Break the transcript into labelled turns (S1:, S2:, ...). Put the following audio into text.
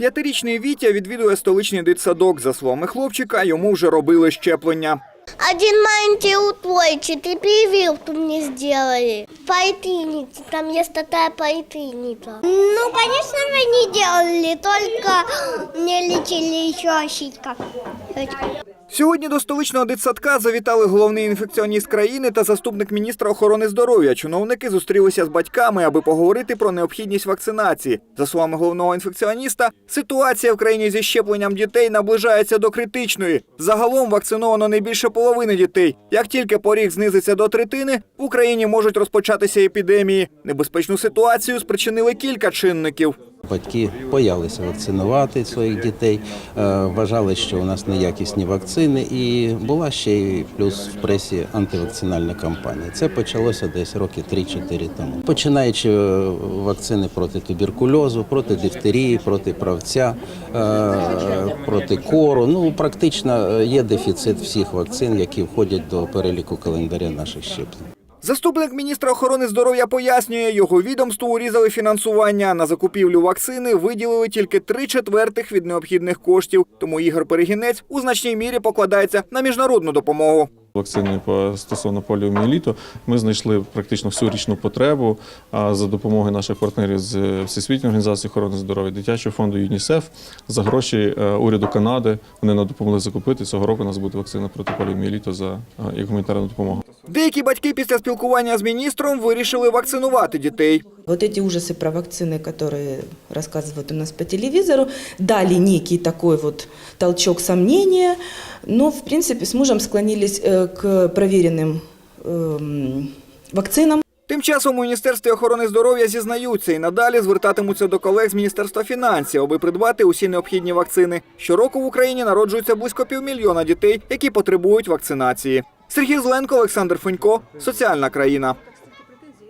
S1: П'ятирічний Вітя відвідує столичний дитсадок. За словами хлопчика, йому вже робили щеплення.
S2: Один маленький утойчатый прививку мне сделали. Поэтыница, там есть такая поэтыница. Ну, конечно же, не делали, только мне лечили еще ощитка.
S1: Сьогодні до столичного дитсадка завітали головний інфекціоніст країни та заступник міністра охорони здоров'я. Чиновники зустрілися з батьками, аби поговорити про необхідність вакцинації. За словами головного інфекціоніста, ситуація в країні зі щепленням дітей наближається до критичної. Загалом вакциновано не більше половини дітей. Як тільки поріг знизиться до третини, в Україні можуть розпочатися епідемії. Небезпечну ситуацію спричинили кілька чинників.
S3: Батьки боялися вакцинувати своїх дітей, е, вважали, що у нас неякісні вакцини, і була ще й плюс в пресі антивакцинальна кампанія. Це почалося десь роки 3-4 тому. Починаючи е, вакцини проти туберкульозу, проти дифтерії, проти правця, е, проти кору. Ну практично є дефіцит всіх вакцин, які входять до переліку календаря наших щеплень.
S1: Заступник міністра охорони здоров'я пояснює, його відомству урізали фінансування. На закупівлю вакцини виділили тільки три четвертих від необхідних коштів. Тому Ігор Перегінець у значній мірі покладається на міжнародну допомогу.
S4: Вакцини по стосовно поліомієліту ми знайшли практично всю річну потребу а за допомогою наших партнерів з Всесвітньої організації охорони здоров'я, дитячого фонду ЮНІСЕФ за гроші е, уряду Канади. Вони нам допомогли закупити. Цього року у нас буде вакцина проти поліомієліту за е, як гуманітарну допомогу.
S1: Деякі батьки після спілкування з міністром вирішили вакцинувати дітей.
S5: Вот эти ужасы про вакцины, которые рассказывают у нас по телевизору, дали некий такой вот толчок сомнения, но, в принципе, с мужем склонились э, к проверенным эм, вакцинам.
S1: Тим часом у міністерстві охорони здоров'я зізнаються і надалі звертатимуться до колег з міністерства фінансів, аби придбати усі необхідні вакцини. Щороку в Україні народжується близько півмільйона дітей, які потребують вакцинації. Сергій Зленко, Олександр Фунько, соціальна країна.